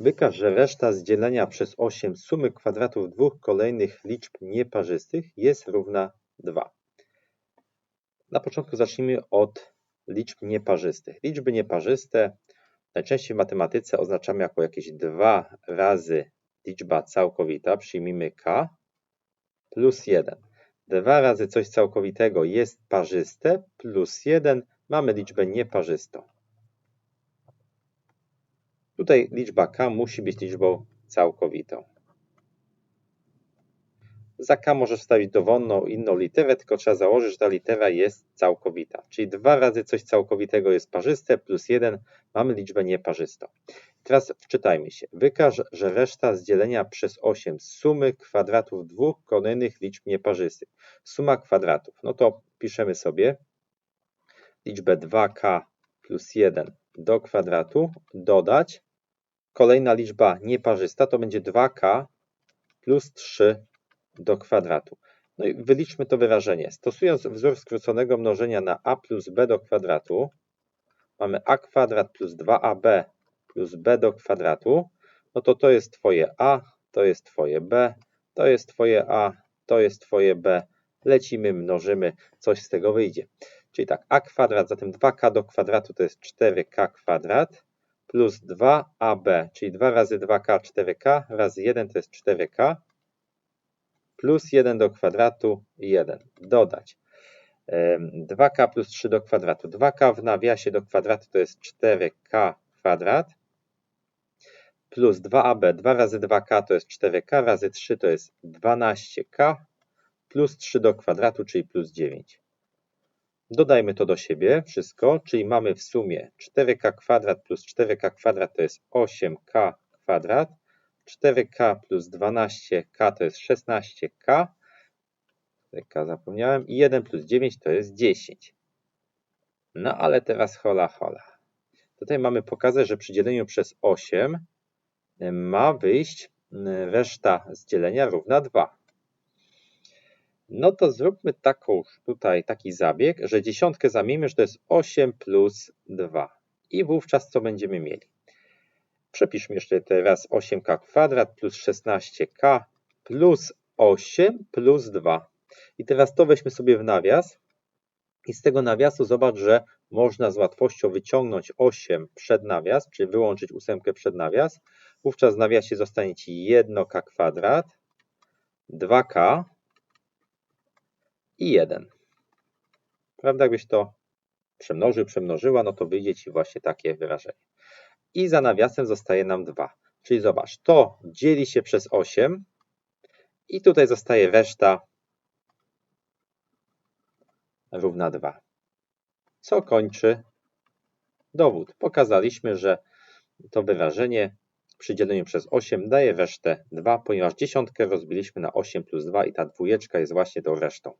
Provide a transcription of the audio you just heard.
Wykaż, że reszta z dzielenia przez 8 sumy kwadratów dwóch kolejnych liczb nieparzystych jest równa 2. Na początku zacznijmy od liczb nieparzystych. Liczby nieparzyste najczęściej w matematyce oznaczamy jako jakieś 2 razy liczba całkowita, przyjmijmy k, plus 1. 2 razy coś całkowitego jest parzyste, plus 1 mamy liczbę nieparzystą. Tutaj liczba k musi być liczbą całkowitą. Za k możesz wstawić dowolną inną literę, tylko trzeba założyć, że ta litera jest całkowita. Czyli 2 razy coś całkowitego jest parzyste, plus 1 mamy liczbę nieparzystą. Teraz wczytajmy się. Wykaż, że reszta z dzielenia przez 8 sumy kwadratów dwóch kolejnych liczb nieparzystych. Suma kwadratów. No to piszemy sobie liczbę 2k plus 1 do kwadratu, dodać Kolejna liczba nieparzysta to będzie 2k plus 3 do kwadratu. No i wyliczmy to wyrażenie. Stosując wzór skróconego mnożenia na a plus b do kwadratu, mamy a kwadrat plus 2ab plus b do kwadratu, no to to jest Twoje a, to jest Twoje b, to jest Twoje a, to jest Twoje b. Lecimy, mnożymy, coś z tego wyjdzie. Czyli tak, a kwadrat, zatem 2k do kwadratu to jest 4k kwadrat, plus 2AB, czyli 2 razy 2K, 4K, razy 1 to jest 4K, plus 1 do kwadratu, 1. Dodać. 2K plus 3 do kwadratu. 2K w nawiasie do kwadratu to jest 4K kwadrat, plus 2AB, 2 razy 2K to jest 4K, razy 3 to jest 12K, plus 3 do kwadratu, czyli plus 9. Dodajmy to do siebie wszystko, czyli mamy w sumie 4k kwadrat plus 4k kwadrat to jest 8k kwadrat, 4k plus 12k to jest 16k, k zapomniałem, i 1 plus 9 to jest 10. No ale teraz hola hola. Tutaj mamy pokazać, że przy dzieleniu przez 8 ma wyjść reszta z dzielenia równa 2. No to zróbmy taką tutaj taki zabieg, że dziesiątkę zamieńmy, że to jest 8 plus 2. I wówczas co będziemy mieli? Przepiszmy jeszcze teraz 8k kwadrat plus 16k plus 8 plus 2. I teraz to weźmy sobie w nawias. I z tego nawiasu zobacz, że można z łatwością wyciągnąć 8 przed nawias, czyli wyłączyć ósemkę przed nawias. Wówczas w nawiasie zostanie Ci 1k kwadrat, 2k i 1. Prawda, jakbyś to przemnożył, przemnożyła, no to wyjdzie Ci właśnie takie wyrażenie. I za nawiasem zostaje nam 2. Czyli zobacz, to dzieli się przez 8 i tutaj zostaje reszta równa 2. Co kończy dowód? Pokazaliśmy, że to wyrażenie przy dzieleniu przez 8 daje resztę 2, ponieważ dziesiątkę rozbiliśmy na 8 plus 2 i ta dwójeczka jest właśnie tą resztą.